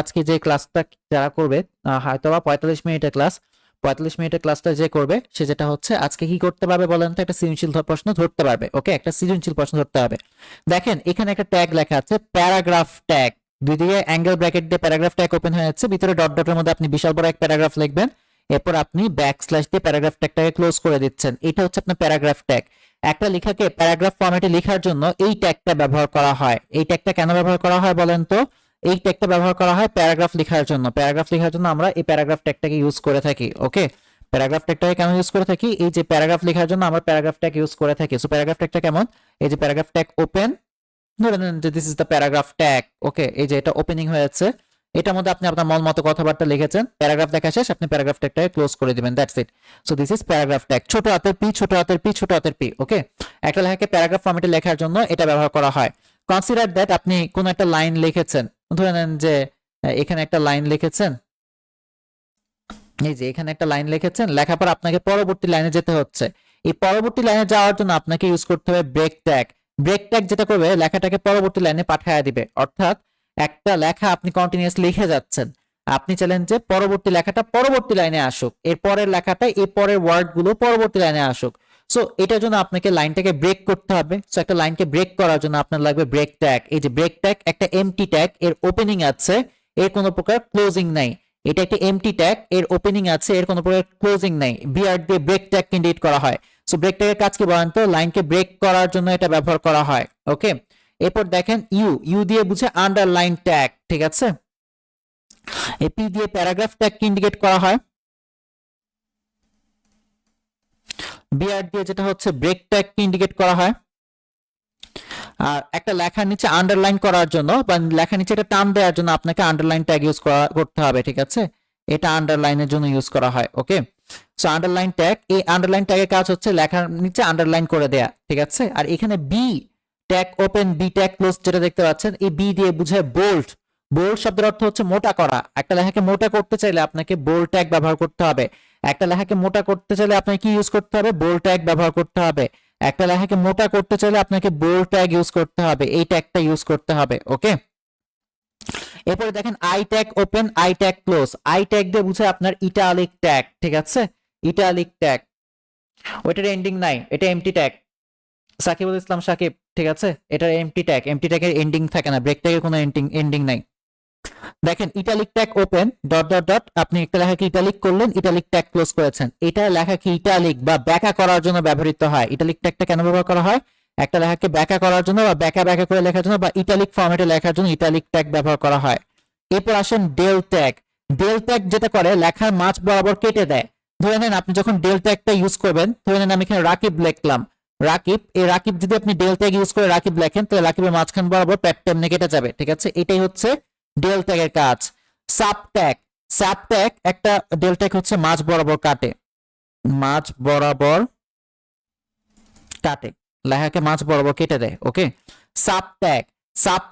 আজকে যে ক্লাসটা যারা করবে আহ, হয়তোবা পঁয়তাল্লিশ মিনিটের ক্লাস পঁয়তাল্লিশ মিনিটের ক্লাসটা যে করবে সে যেটা হচ্ছে আজকে কি করতে পারবে বলেন তো একটা সৃজনশীল প্রশ্ন ধরতে পারবে ওকে? একটা সৃজনশীল প্রশ্ন ধরতে হবে। দেখেন এখানে একটা ট্যাগ লেখা আছে প্যারাগ্রাফ ট্যাগ দুই দিকে অ্যাঙ্গেল ব্র্যাকেট দিয়ে প্যারাগ্রাফ ট্যাগ ওপেন হয়ে যাচ্ছে ভিতরে ডট ডটের মধ্যে আপনি বিশাল বড় এক প্যারাগ্রাফ লিখবেন এরপর আপনি ব্যাক স্ল্যাশ দিয়ে প্যারাগ্রাফ ট্যাগটাকে ক্লোজ করে দিচ্ছেন। এটা হচ্ছে আপনার প্যারাগ্রাফ ট্যাগ একটা লেখাকে প্যারাগ্রাফ ফরম্যাটে লেখার জন্য এই ট্যাগটা ব্যবহার করা হয়। এই ট্যাগটা কেন ব্যবহার করা হয় বলেন তো? এই ট্যাগটা ব্যবহার করা হয় প্যারাগ্রাফ লেখার জন্য। প্যারাগ্রাফ লেখার জন্য আমরা এই প্যারাগ্রাফ ট্যাগটাকে ইউজ করে থাকি ওকে প্যারাগ্রাফ ট্যাগটাকে কেন ইউজ করে থাকি? এই যে প্যারাগ্রাফ লেখার জন্য আমরা প্যারাগ্রাফ ট্যাগ ইউজ করে থাকি। সো প্যারাগ্রাফ ট্যাগটা কেমন? এই যে প্যারাগ্রাফ ট্যাগ ওপেন ধরে নেন যে this is the paragraph tag okay এই যে এটা ওপেনিং হয়েছে এটার মধ্যে আপনি আপনার মন মতো কথাবার্তা লিখেছেন, প্যারাগ্রাফ দেখা শেষ, আপনি প্যারাগ্রাফ ট্যাগটাকে ক্লোজ করে দিবেন that's it so this is paragraph tag ছোট হাতের পি, ছোট হাতের পি, ছোট হাতের পি ওকে একটা লেখাকে প্যারাগ্রাফ ফরম্যাটে লেখার জন্য এটা ব্যবহার করা হয়। কনসিডার দ্যাট আপনি কোন একটা লাইন লিখেছেন ধরে নেন যে এখানে একটা লাইন লিখেছেন। এই যে, এখানে একটা লাইন লিখেছেন, লেখার পর আপনাকে পরবর্তী লাইনে যেতে হচ্ছে। এই পরবর্তী লাইনে যাওয়ার জন্য আপনাকে ইউজ করতে হবে ব্রেক ট্যাগ ব্রেক ট্যাগ যেটা করবে, লেখাটাকে পরবর্তী লাইনে পাঠায় দিবে। অর্থাৎ একটা লেখা আপনি কন্টিনিউয়াস লিখে যাচ্ছেন। আপনি চাইলেন যে পরবর্তী লেখাটা পরবর্তী লাইনে আসুক। এর পরের লেখাটা এই পরের ওয়ার্ডগুলো পরবর্তী লাইনে আসুক। সো এটার জন্য আপনাকে লাইনটাকে ব্রেক করতে হবে। সো একটা লাইনকে ব্রেক করার জন্য আপনার লাগবে ব্রেক ট্যাগ এই যে ব্রেক ট্যাগ একটা এমটি ট্যাগ এর ওপেনিং আছে, এর কোনো প্রকার ক্লোজিং নাই। এটা একটা এমটি ট্যাগ এর ওপেনিং আছে, এর কোনো প্রকার ক্লোজিং নাই। বিআর দিয়ে ব্রেক ট্যাগ ইন্ডিকেট করা হয়। সো ব্রেক ট্যাগের কাজ কি বলেন তো? লাইনকে ব্রেক করার জন্য এটা ব্যবহার করা হয়। ওকে এরপর দেখেন ইউ ইউ দিয়ে বুঝে আন্ডারলাইন ট্যাগ ঠিক আছে? এই পি দিয়ে প্যারাগ্রাফ ট্যাগ ইন্ডিকেট করা হয়। বিআর দিয়ে যেটা হচ্ছে ব্রেক ট্যাগ ইন্ডিকেট করা হয়। আর একটা লেখার নিচে আন্ডারলাইন করার জন্য বা লেখার নিচে এটা টান দেওয়ার জন্য আপনাকে আন্ডারলাইন ট্যাগ ইউজ করা, করতে হবে, ঠিক আছে? এটা আন্ডারলাইনের জন্য ইউজ করা হয় ওকে সো আন্ডারলাইন ট্যাগ এই আন্ডারলাইন ট্যাগের কাজ হচ্ছে লেখার নিচে আন্ডারলাইন করে দেয়া, ঠিক আছে? আর এখানে b tag open b tag close যেটা দেখতে পাচ্ছেন, এই বি দিয়ে বুঝায় বোল্ড বোল্ড শব্দের অর্থ হচ্ছে মোটা করা। একটা লেখাকে মোটা করতে চাইলে আপনাকে বোল্ড ট্যাগ ব্যবহার করতে হবে। একটা লেখাকে মোটা করতে চাইলে আপনাকে কি ইউজ করতে হবে? বোল্ড ট্যাগ ব্যবহার করতে হবে। একটা লেখাকে মোটা করতে চাইলে আপনাকে বোল্ড ট্যাগ ইউজ করতে হবে। এই ট্যাগটা ইউজ করতে হবে ওকে এরপরে দেখেন i tag open i tag close i tag দিয়ে বুঝে আপনার ইটালিক ট্যাগ ঠিক আছে? ইটালিক ট্যাগ ওইটার এন্ডিং নাই, এটা এমটি ট্যাগ সাকিবুল ইসলাম সাকিব, ঠিক আছে? এটার এমটি ট্যাগ এমটি ট্যাগের এন্ডিং থাকে না ব্রেক ট্যাগের কোনো এন্ডিং এন্ডিং নাই। দেখেন italic tag open dot dot dot আপনি একটা লেখাকে ইটালিক করলেন ইটালিক ট্যাগ ক্লোজ করেছেন। এটা লেখাকে ইটালিক বা ব্যাকা করার জন্য ব্যবহৃত হয়। ইটালিক ট্যাগটা কেন ব্যবহার করা হয়? একটা লেখাকে ব্যাকা করার জন্য বা ব্যাকা ব্যাকা করে লেখার জন্য বা ইটালিক ফরম্যাটে লেখার জন্য ইটালিক ট্যাগ ব্যবহার করা হয়। এরপর আসেন ডেল ট্যাগ ডেল ট্যাগ যেটা করে, লেখার মাঝ বরাবর কেটে দেয়। ধরে নেন আপনি যখন ডেল ট্যাগটা ইউজ করবেন, ধরে নেন আমি এখানে রাকিব লিখলাম। রাকিব, এই রাকিব যদি আপনি ডেল ট্যাগ ইউজ করে রাকিব লেখেন, তাহলে রাকিবের মাঝখান বরাবর এমনি কেটে যাবে, ঠিক আছে? এটাই হচ্ছে ডেল ট্যাগের কাজ। সাব ট্যাগ একটা ডেল ট্যাগ হচ্ছে মাঝ বরাবর কাটে। মাঝ বরাবর কাটে। লেখাকে মাঝ বরাবর কেটে দেয়, ওকে? সাব ট্যাগ সাব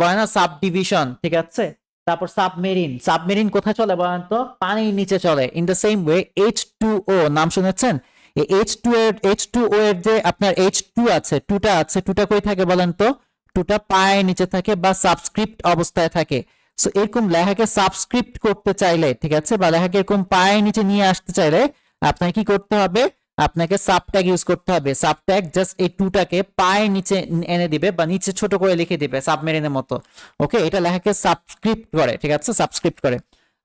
বলে না? সাব ডিভিশন ঠিক আছে? তারপর সাবমেরিন। সাবমেরিন কোথায় চলে বলেন তো? পানির নিচে চলে। In the same way H two O নাম শুনেছেন? এইচ টু এর এইচ টু ও এর যে আপনার এইচ টু আছে টুটা আছে টুটা কই থাকে বলেন তো? টুটা পায়ের নিচে থাকে বা সাবস্ক্রিপ্ট অবস্থায় থাকে। সো এরকম লেখাকে সাবস্ক্রিপ্ট করতে চাইলে, ঠিক আছে? বা লেখাকে এরকম পায়ের নিচে নিয়ে আসতে চাইলে, আপনাকে কি করতে হবে? আপনাকে সাবট্যাগ ইউজ করতে হবে। সাবট্যাগ জাস্ট এই টুটাকে পায়ের নিচে এনে দিবে বা নিচে ছোট করে লিখে দিবে সাবমেরিনের মতো। ওকে এটা লেখাকে সাবস্ক্রিপ্ট করে, ঠিক আছে? সাবস্ক্রিপ্ট করে।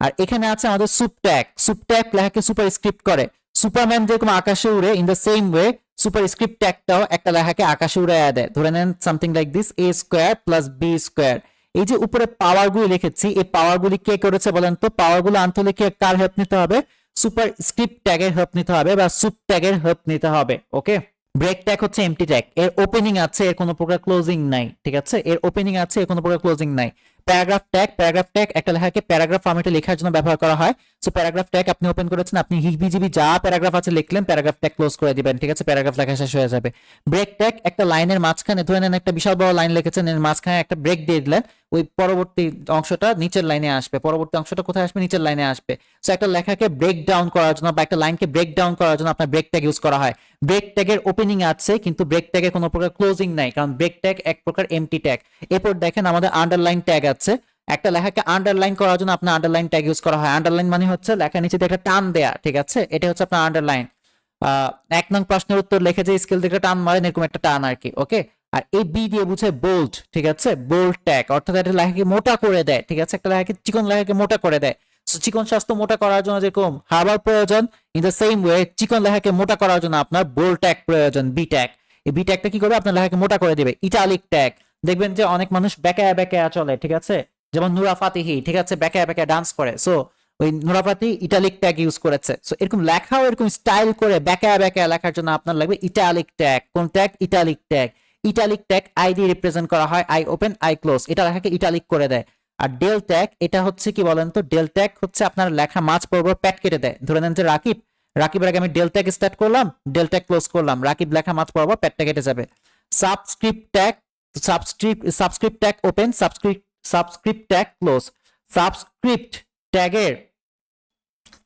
আর এখানে আছে আমাদের সুপট্যাগ সুপট্যাগ লেখাকে সুপার স্ক্রিপ্ট করে। সুপারম্যান যেরকম আকাশে উড়ে in the same way superscript ট্যাগটাও একটা লেখাকে আকাশে উড়ে দেয়। ধরে নেন something like this A square plus B square এই যে উপরে পাওয়ার গুলি লিখেছি, এই পাওয়ার গুলি কে করেছে বলেন তো? পাওয়ারগুলো আনতে হলে কি কার হেল্প নিতে হবে? সুপার স্ক্রিপ্ট ট্যাগের হেল্প নিতে হবে বা সুপ ট্যাগের হেল্প নিতে হবে ওকে ব্রেক ট্যাগ হচ্ছে এমটি ট্যাগ এর ওপেনিং আছে, এর কোনো প্রকার ক্লোজিং নাই, ঠিক আছে? এর ওপেনিং আছে, এর কোনো প্রকার ক্লোজিং নাই। প্যারাগ্রাফ ট্যাগ প্যারাগ্রাফ ট্যাগ, একটা লেখাকে প্যারাগ্রাফ ফরম্যাটে লেখার জন্য ব্যবহার করা হয়। সো প্যারাগ্রাফ ট্যাগ আপনি ওপেন করেছেন, আপনি হিবিজিবি যা প্যারাগ্রাফ আছে লিখলেন, প্যারাগ্রাফ ট্যাগ ক্লোজ করে দিবেন, ঠিক আছে? প্যারাগ্রাফ লেখা শেষ হয়ে যাবে। ব্রেক ট্যাগ একটা লাইনের মাঝখানে, ধরে নেন একটা বিশাল বড় লাইন লিখেছেন, এর মাঝখানে একটা ব্রেক দিয়ে দিলেন, ওই পরবর্তী অংশটা নিচের লাইনে আসবে, পরবর্তী অংশটা কোথায় আসবে? নিচের লাইনে আসবে। সো একটা লেখাকে ব্রেক ডাউন করার জন্য বা একটা লাইনকে ব্রেক ডাউন করার জন্য আপনার ব্রেক ট্যাগ ইউজ করা হয়। ব্রেক ট্যাগের ওপেনিং আছে, কিন্তু ব্রেক ট্যাগের কোনো প্রকার ক্লোজিং নাই, কারণ ব্রেক ট্যাগ এক প্রকার এমটি ট্যাগ এরপর দেখেন আমাদের আন্ডারলাইন ট্যাগ আছে একটা লেখাকে আন্ডারলাইন করার জন্য আপনার আন্ডারলাইন ট্যাগ ইউজ করা হয়। আন্ডারলাইন মানে হচ্ছে লেখার নিচে একটা টান দেয়া, ঠিক আছে? এটা হচ্ছে আপনার আন্ডারলাইন এক নং প্রশ্নের উত্তর লিখে যে স্কেল থেকে টান মারেন, এরকম একটা টান আর কি ওকে আর এই বি দিয়ে বুঝে বোল্ড ঠিক আছে? বোল্ড ট্যাগ অর্থাৎ একটা লেখাকে মোটা করে দেয়, ঠিক আছে? একটা লেখাকে, চিকন লেখাকে মোটা করে দেয়। চিকন স্বাস্থ্য মোটা করার জন্য যেরকম হার্বার প্রয়োজন ইন দ্য সেম ওয়ে চিকন লেখাকে মোটা করার জন্য আপনার বোল্ড ট্যাগ প্রয়োজন বি ট্যাগ এই বি ট্যাগটা কি করবে? আপনার লেখাকে মোটা করে দিবে ইটালিক ট্যাগ দেখবেন যে অনেক মানুষ বেকায়া বেকায়া চলে, ঠিক আছে? যেমন নুরা ফাতিহি, ঠিক আছে? বেকায়া বেকায়া ডান্স করে। সো ওই Nura Fati italic tag use করেছে। সো এরকম লেখাও, এরকম স্টাইল করে বেকায়া বেকায়া লেখার জন্য আপনার লাগবে ইটালিক ট্যাগ কোন tag italic tag italic tag i দিয়ে রিপ্রেজেন্ট করা হয় আই ওপেন আই ক্লোজ এটা লেখাকে ইটালিক করে দেয়। আর ডেল ট্যাগ এটা হচ্ছে কি বলেন তো? ডেল ট্যাগ হচ্ছে আপনার লেখা মাঝ পর্ব প্যাট কেটে দেয়। ধরে নেন যে রাকিব। রাকিবের আগে আমি ডেল ট্যাগ স্টার্ট করলাম ডেল ট্যাগ ক্লোজ করলাম। রাকিব লেখা মাঝ পর্ব প্যাটটা কেটে যাবে। Subscript tag subscript subscript tag open subscript subscript tag close subscript ট্যাগের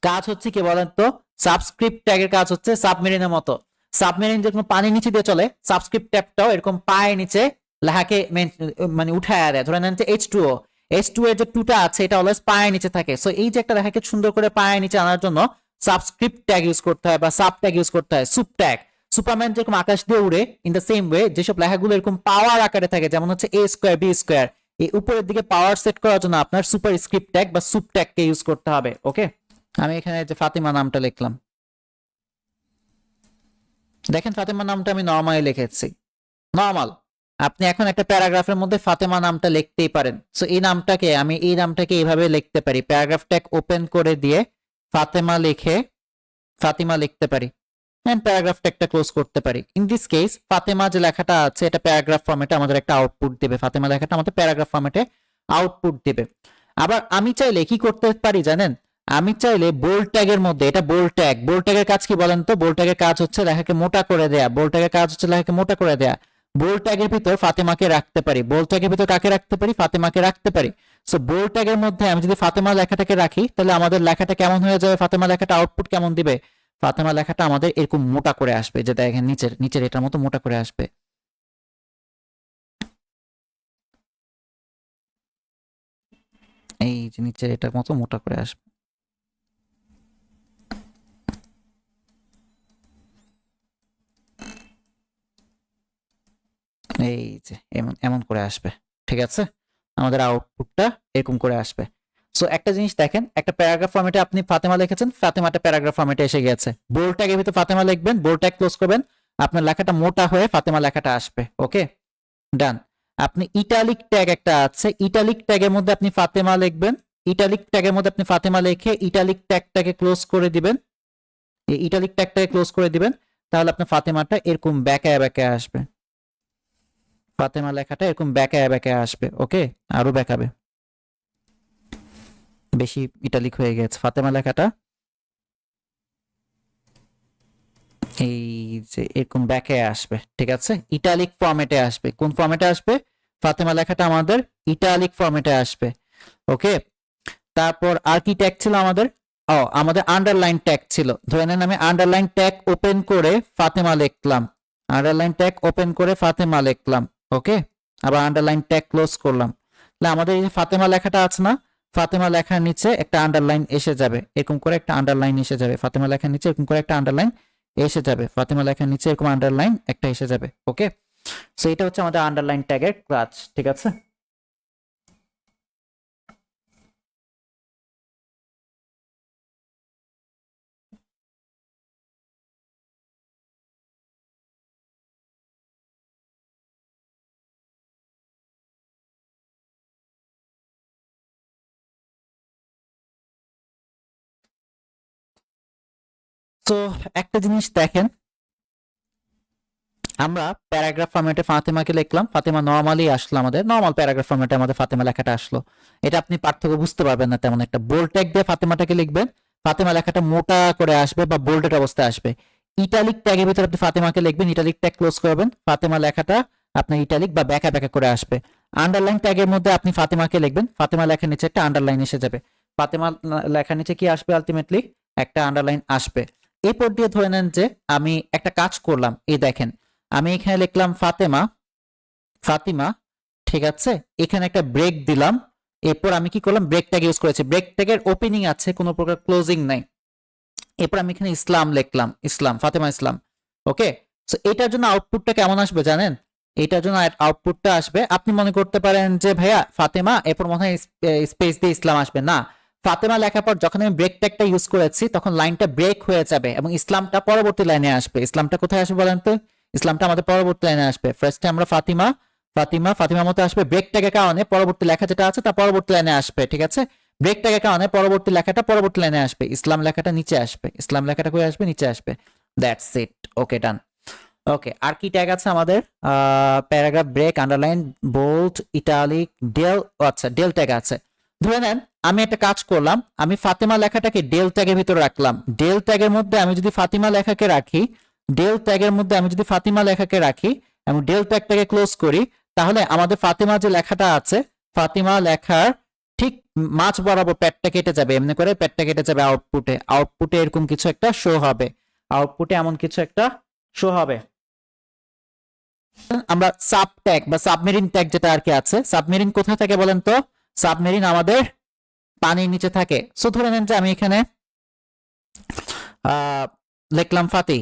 কাজ হচ্ছে কি বলেন তো? সাবস্ক্রিপ্ট ট্যাগের কাজ হচ্ছে সাবমেরিনের মতো। সাবমেরিন যেরকম পানি নিচে দিয়ে চলে সাবস্ক্রিপ্ট ট্যাগটাও এরকম পায়ের নিচে লেখাকে মেন- মানে উঠায় দেয় ধরে নেন যে H two O H two এর যে টুটা আছে, এটা অলওয়েজ পায়ের নিচে থাকে। সো এই যে একটা লেখাকে সুন্দর করে পায়ের নিচে আনার জন্য সাবস্ক্রিপ্ট ট্যাগ ইউজ করতে হয় বা সাব ট্যাগ ইউজ করতে হয় সুপ ট্যাগ সুপারম্যান যেরকম আকাশ দিয়ে উড়ে ইন দ্য সেম ওয়ে যেসব লেখাগুলো এরকম পাওয়ার আকারে থাকে, যেমন হচ্ছে এ স্কোয়ার বি স্কোয়ার এই উপরের দিকে পাওয়ার সেট করার জন্য আপনার সুপার স্ক্রিপ্ট ট্যাগ বা সুপ ট্যাগকে ইউজ করতে হবে ওকে আমি এখানে যে ফাতিমা নামটা লিখলাম। দেখেন ফাতেমা নামটা আমি নর্মালি লিখেছি। নর্মাল আপনি এখন একটা প্যারাগ্রাফের মধ্যে ফাতেমা নামটা লিখতেই পারেন। সো এই নামটাকে, আমি এই নামটাকে এইভাবে লিখতে পারি। প্যারাগ্রাফ ট্যাগ ওপেন করে দিয়ে ফাতেমা লিখে ফাতিমা লিখতে পারি। এন্ড প্যারাগ্রাফটা একটা ক্লোজ করতে পারি। ইন দিস কেস ফাতেমা যে লেখাটা আছে, এটা প্যারাগ্রাফ ফর্মেটে আমাদের একটা আউটপুট দেবে। ফাতেমা লেখাটা আমাদের প্যারাগ্রাফ ফর্মেটে আউটপুট দিবে। আবার আমি চাইলে কি করতে পারি জানেন? আমি চাইলে বোল্ড ট্যাগের মধ্যে, এটা বোল্ড ট্যাগ বোল্ড ট্যাগের কাজ কি বলেন তো? বোল্ড ট্যাগের কাজ হচ্ছে লেখাকে মোটা করে দেয়া। বোল্ড ট্যাগের কাজ হচ্ছে লেখাকে মোটা করে দেয়া। বোল্ড ট্যাগের ভিতর ফাতেমাকে রাখতে পারি। বোল্ড ট্যাগের ভিতর কাকে রাখতে পারি? ফাতেমাকে রাখতে পারি। সো বোল্ড ট্যাগের মধ্যে আমি যদি ফাতেমা লেখাটাকে রাখি, তাহলে আমাদের লেখাটা কেমন হয়ে যাবে? ফাতেমা লেখাটা আউটপুট কেমন দিবে? ফাতেমা লেখাটা আমাদের এরকম মোটা করে আসবে, যে দেখেন নিচের নিচের এটার মতো মোটা করে আসবে। এই যে নিচের এটার মতো মোটা করে আসবে। এই যে এমন এমন করে আসবে, ঠিক আছে? আমাদের আউটপুটটা এরকম করে আসবে। সো একটা জিনিস দেখেন, একটা প্যারাগ্রাফ ফর্মেটে আপনি ফাতেমা লিখেছেন, ফাতেমাটা প্যারাগ্রাফ ফর্মেটে এসে গেছে। বোল্ড ট্যাগের ভিতর ফাতেমা লিখবেন বোল্ড ট্যাগ ক্লোজ করবেন, আপনার লেখাটা মোটা হয়ে ফাতেমা লেখাটা আসবে, ওকে? ডান। আপনি ইটালিক ট্যাগ একটা আছে, ইটালিক ট্যাগের মধ্যে আপনি ফাতেমা লিখবেন, ইটালিক ট্যাগের মধ্যে আপনি ফাতেমা লিখে ইটালিক ট্যাগটাকে ক্লোজ করে দিবেন। ইটালিক ট্যাগটাকে ক্লোজ করে দিবেন, তাহলে আপনার ফাতেমাটা এরকম ব্যাকায় ব্যাকায় আসবে। ফাতেমা লেখাটা এরকম ব্যাকায় ব্যাকায় আসবে, ওকে? আরও ব্যাকাবে। বেশি ইটালিক হয়ে গেছে। ফাতেমা লেখাটা। এই যে এরকম ব্যাকে আসবে, ঠিক আছে? ইটালিক ফর্মেটে আসবে। কোন ফরম্যাটে আসবে? ফাতেমা লেখাটা আমাদের ইটালিক ফর্মেটে আসবে। ওকে? তারপর আর কি ট্যাগ ছিল আমাদের? ও, আমাদের আন্ডারলাইন ট্যাগ ছিল। ধরে নেন আমি আন্ডারলাইন ট্যাগ ওপেন করে ফাতেমা লিখলাম। আন্ডারলাইন ট্যাগ ওপেন করে ফাতেমা লিখলাম। ওকে? আবার আন্ডারলাইন ট্যাগ ক্লোজ করলাম। তাহলে আমাদের এই ফাতেমা লেখাটা আছে না ফাতেমা লেখার নিচে একটা আন্ডারলাইন এসে যাবে। এরকম করে একটা আন্ডারলাইন এসে যাবে। ফাতেমা লেখার নিচে এরকম করে একটা আন্ডারলাইন এসে যাবে। ফাতেমা লেখার নিচে এরকম আন্ডারলাইন একটা এসে যাবে। ওকে সো এটা হচ্ছে আমাদের আন্ডারলাইন ট্যাগের কাজ ঠিক আছে? তো একটা জিনিস দেখেন, আমরা প্যারাগ্রাফ ফর্মেটে ফাতেমাকে লিখলাম। ফাতেমা নর্মালি আসলো আমাদের নর্মাল প্যারাগ্রাফ ফরম্যাটে আমাদের ফাতেমা লেখাটা আসলো। এটা আপনি পার্থক্য বুঝতে পারবেন না তেমন একটা। বোল্ড ট্যাগ দিয়ে ফাতেমাটাকে লিখবেন, ফাতেমা লেখাটা মোটা করে আসবে বা বোল্ডেড অবস্থায় আসবে। ইটালিক ট্যাগের ভিতরে আপনি ফাতেমাকে লিখবেন ইটালিক ট্যাগ ক্লোজ করবেন, ফাতেমা লেখাটা আপনার ইটালিক বা ব্যাকা ব্যাকা করে আসবে। আন্ডারলাইন ট্যাগের মধ্যে আপনি ফাতেমাকে লিখবেন, ফাতেমা লেখার নিচে একটা আন্ডারলাইন এসে যাবে। ফাতেমা লেখার নিচে কি আসবে আলটিমেটলি একটা আন্ডারলাইন আসবে। এরপর দিয়ে ধরে নেন যে আমি একটা কাজ করলাম। এই দেখেন, আমি এখানে লিখলাম ফাতেমা, ফাতিমা, ঠিক আছে? এখানে একটা ব্রেক দিলাম। এরপর আমি কি করলাম? ব্রেক ট্যাগ ইউজ করেছি। ব্রেক ট্যাগের ওপেনিং আছে, কোনো প্রকার ক্লোজিং নাই। এরপর আমি এখানে ইসলাম লিখলাম, ইসলাম, ফাতেমা ইসলাম ওকে সো এটার জন্য আউটপুটটা কেমন আসবে জানেন? এটার জন্য আউটপুটটা আসবে। আপনি মনে করতে পারেন যে, ভাইয়া, ফাতেমা, এরপর মনে হয় স্পেস দিয়ে ইসলাম আসবে। না ফাতেমা লেখার পর যখন আমি ব্রেক ট্যাগটা ইউজ করেছি, তখন লাইনটা ব্রেক হয়ে যাবে এবং ইসলামটা পরবর্তী লাইনে আসবে। ইসলামটা কোথায় আসবে বলেন তো? ইসলামটা আমাদের পরবর্তী লাইনে আসবে। ফার্স্টে আমরা ফাতিমা ফাতিমা ফাতিমা মতো আসবে। ব্রেক ট্যাগের কারণে পরবর্তী লেখা যেটা আছে, তা পরবর্তী লাইনে আসবে, ঠিক আছে? ব্রেক ট্যাগের কারণে পরবর্তী লেখাটা পরবর্তী লাইনে আসবে। ইসলাম লেখাটা নিচে আসবে। ইসলাম লেখাটা কই আসবে? নিচে আসবে। দ্যাটস ইট ওকে ডান ওকে আর কি ট্যাগ আছে আমাদের? Paragraph break underline bold italic del আচ্ছা ডেল ট্যাগ আছে। ধরে নেন আমি একটা কাজ করলাম, আমি ফাতেমা লেখাটাকে ডেল ট্যাগের ভিতরে রাখলাম। ডেল ট্যাগের মধ্যে আমি যদি ফাতিমা লেখাকে রাখি, ডেল ট্যাগের মধ্যে আমি যদি ফাতিমা লেখাকে রাখি এবং ডেল ট্যাগটাকে ক্লোজ করি, তাহলে আমাদের ফাতিমা যে লেখাটা আছে, ফাতিমা লেখার ঠিক মাছ বরাবর পেটটা কেটে যাবে। এমনি করে পেটটা কেটে যাবে আউটপুটে আউটপুটে এরকম কিছু একটা শো হবে। আউটপুটে এমন কিছু একটা শো হবে। আমরা সাব ট্যাগ বা সাবমেরিন ট্যাগ যেটা আর কি আছে সাবমেরিন কোথায় থাকে বলেন তো? সাবমেরিন আমাদের পানির নিচে থাকে। সো ধরে নেন যে আমি এখানে লিখলাম ফাতি,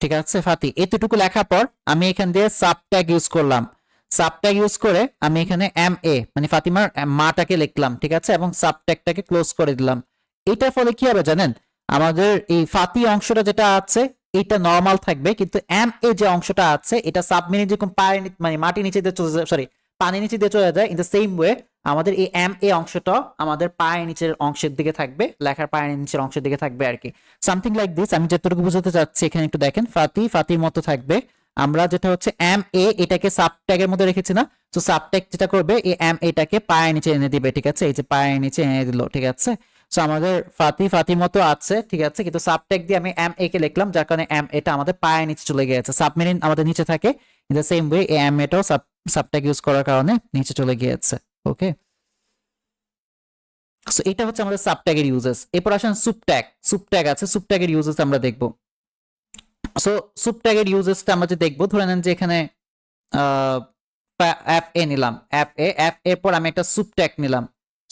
ঠিক আছে? ফাতি, এতটুকু লেখার পর আমি এখান দিয়ে সাব ট্যাগ ইউজ করলাম। সাব ট্যাগ ইউজ করে আমি এখানে এম এ মানে ফাতিমার মাটাকে লিখলাম, ঠিক আছে? এবং সাব ট্যাগটাকে ক্লোজ করে দিলাম। এটার ফলে কি হবে জানেন? আমাদের এই ফাতি অংশটা যেটা আছে, এটা নর্মাল থাকবে, কিন্তু এম এ যে অংশটা আছে, এটা সাবমেরিন যেরকম পায়ের মানে মাটির নিচে দিয়ে সরি পানির নিচে দিয়ে চলে যায় ইন দ্য সেম ওয়ে আমাদের এই এম এ অংশটা আমাদের পায়ের নিচের অংশের দিকে থাকবে, লেখার পায়ের নিচের অংশের দিকে থাকবে আর কি। সামথিং লাইক দিস আমি যতটুকু বুঝাতে চাচ্ছি এখানে একটু দেখেন, ফাতি, ফাতির মতো থাকবে। আমরা যেটা হচ্ছে এম এ এটাকে সাব ট্যাগের মধ্যে রেখেছি না তো সাব ট্যাগ যেটা করবে, এই এম এটাকে পায়ের নিচে এনে দিবে, ঠিক আছে? এই যে পায়ের নিচে এনে দিল, ঠিক আছে? সো আমাদের ফাতি ফাতি মতো আছে, ঠিক আছে? কিন্তু সাব ট্যাগ দিয়ে আমি এম এ কে লিখলাম, যার কারণে এম এটা আমাদের পায়ের নিচে চলে গিয়েছে। সাবমেরিন আমাদের নিচে থাকে in the same way M এটাও সাব সাব ট্যাগ ইউজ করার কারণে নিচে চলে গিয়েছে ওকে সো এটা হচ্ছে আমাদের সাব ট্যাগের ইউজেস এরপর আসেন সুপ ট্যাগ আছে সুপ ট্যাগের ইউজেস আমরা দেখব। সো সুপ ট্যাগের ইউজেসটা আমরা যে দেখব, ধরে নেন যে এখানে এফ এ নিলাম। এফ এ এফ এর পর আমি একটা সুপ ট্যাগ নিলাম।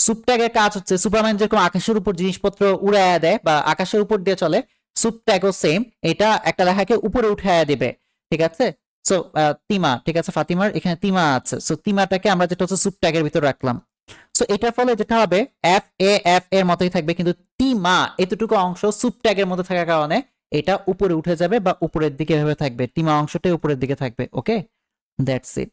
সুপ ট্যাগের কাজ হচ্ছে সুপারম্যান যেরকম আকাশের উপর জিনিসপত্র উড়াইয়া দেয় বা আকাশের উপর দিয়ে চলে সুপ ট্যাগও সেম এটা একটা লেখাকে উপরে উঠাইয়া দিবে, ঠিক আছে? সো তিমা, ঠিক আছে, ফাতিমার, এখানে তিমা আছে। সো তিমাটাকে আমরা যেটা হচ্ছে সুপ ট্যাগের ভিতর রাখলাম। সো এটার ফলে যেটা হবে এফ এ এফ এর মতোই থাকবে, কিন্তু তিমা, এতটুকু অংশ সুপট্যাগের মধ্যে থাকার কারণে এটা উপরে উঠে যাবে বা উপরের দিকে এভাবে থাকবে। টিমা অংশটাই উপরের দিকে থাকবে ওকে দ্যাটস ইট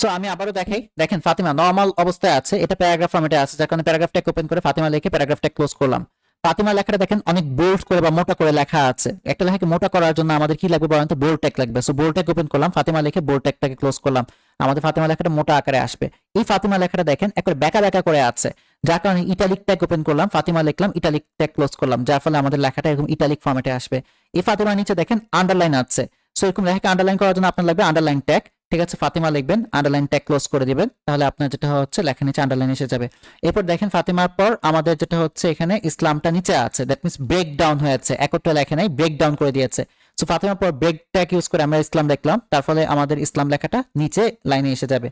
সো আমি আবারও দেখাই। দেখেন, ফাতিমা নর্মাল অবস্থায় আছে। এটা প্যারাগ্রাফ ফর্মেটে আছে। যার কারণে প্যারাগ্রাফটা ওপেন করে ফাতিমা লিখে প্যারাগ্রাফটা ক্লোজ করলাম। ফাতিমা লেখাটা দেখেন, অনেক বোল্ড করে বা মোটা করে লেখা আছে। একটা লেখাকে মোটা করার জন্য আমাদের কি লাগবে বলেন তো? বোল্ড ট্যাগ লাগবে। সো বোল্ড ট্যাগ ওপেন করলাম। ফাতিমা লিখে বোল্ড ট্যাগটাকে ক্লোজ করলাম। আমাদের ফাতিমা লেখাটা মোটা আকারে আসবে। এই ফাতিমা লেখাটা দেখেন, একবার বেকা বেকা করে আছে। যার কারণে ইটালিক ট্যাগ ওপেন করলাম, ফাতিমা লিখলাম ইটালিক ট্যাগ ক্লোজ করলাম। যার ফলে আমাদের লেখাটা এরকম ইটালিক ফর্মেটে আসবে। এই ফাতিমার নিচে দেখেন আন্ডারলাইন আছে। সো এরকম লেখাকে আন্ডারলাইন করার জন্য আপনার লাগবে আন্ডারলাইন ট্যাগ ঠিক আছে, ফাতিমা লিখবেন আন্ডারলাইন ট্যাগ ক্লোজ করে দিবেন। তাহলে আপনার যেটা হচ্ছে, লেখা নিচে আন্ডারলাইন এসে যাবে। এরপর দেখেন ফাতিমার পর আমাদের যেটা হচ্ছে, এখানে ইসলামটা নিচে আছে। দ্যাট মিনস ব্রেক ডাউন হয়েছে। একটা লেখা নাই ব্রেক ডাউন করে দিয়েছে। সো ফাতিমার পর ব্রেক ট্যাগ ইউজ করে আমরা ইসলাম লিখলাম তার ফলে আমাদের ইসলাম লেখাটা নিচে লাইনে এসে যাবে।